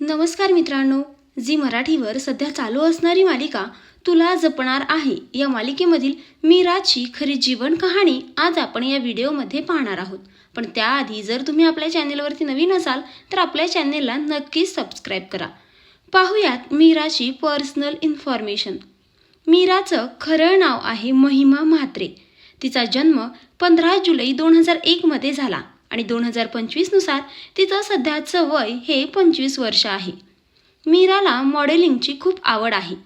नमस्कार मित्रांनो झी मराठीवर सध्या चालू असणारी मालिका तुला जपणार आहे या मालिकेमधील मीराची खरी जीवन कहाणी आज आपण या व्हिडिओमध्ये पाहणार आहोत. पण त्याआधी जर तुम्ही आपल्या चॅनेलवरती नवीन असाल तर आपल्या चॅनेलला नक्कीच सबस्क्राईब करा. पाहूयात मीराची पर्सनल इन्फॉर्मेशन. मीराचं खरं नाव आहे महिमा म्हात्रे. तिचा जन्म पंधरा जुलै दोन हजार एकमध्ये झाला. आणि दोन हजार पंचवीसनुसार तिचं सध्याचं वय हे पंचवीस वर्ष आहे. मीराला मॉडेलिंगची खूप आवड आहे.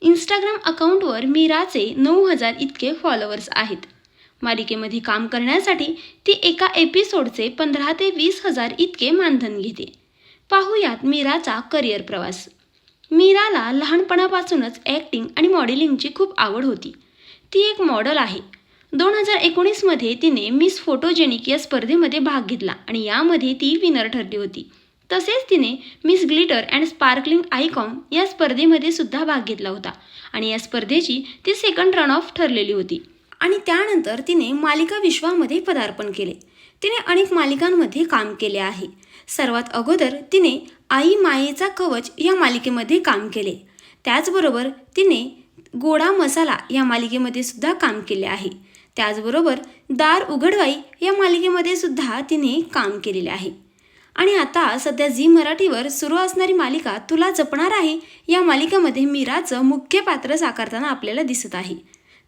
इंस्टाग्राम अकाउंटवर मीराचे नऊ हजार इतके फॉलोअर्स आहेत. मालिकेमध्ये काम करण्यासाठी ती एका एपिसोडचे पंधरा ते वीस हजार इतके मानधन घेते. पाहूयात मीराचा करिअर प्रवास. मीराला लहानपणापासूनच ॲक्टिंग आणि मॉडेलिंगची खूप आवड होती. ती एक मॉडेल आहे. दोन हजार एकोणीसमध्ये तिने मिस फोटोजेनिक या स्पर्धेमध्ये भाग घेतला आणि यामध्ये ती विनर ठरली होती. तसेच तिने miss glitter and sparkling icon या स्पर्धेमध्ये सुद्धा भाग घेतला होता आणि या स्पर्धेची ती सेकंड रन ऑफ ठरलेली होती. आणि त्यानंतर तिने मालिका विश्वामध्ये पदार्पण केले. तिने अनेक मालिकांमध्ये काम केले आहे. सर्वात अगोदर तिने आई मायेचा कवच या मालिकेमध्ये काम केले. त्याचबरोबर तिने गोडा मसाला या मालिकेमध्ये सुद्धा काम केले आहे. त्याचबरोबर दार उघडवाई या मालिकेमध्ये सुद्धा तिने काम केलेले आहे. आणि आता सध्या झी मराठीवर सुरू असणारी मालिका तुला जपणार आहे या मालिकेमध्ये मीराचं मुख्य पात्र साकारताना आपल्याला दिसत आहे.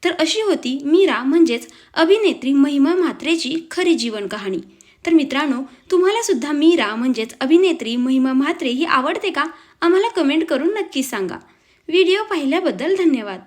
तर अशी होती मीरा म्हणजेच अभिनेत्री महिमा म्हात्रेची खरी जीवन कहाणी. तर मित्रांनो तुम्हाला सुद्धा मीरा म्हणजेच अभिनेत्री महिमा म्हात्रे ही आवडते का? आम्हाला कमेंट करून नक्की सांगा. व्हिडिओ पाहिल्याबद्दल धन्यवाद.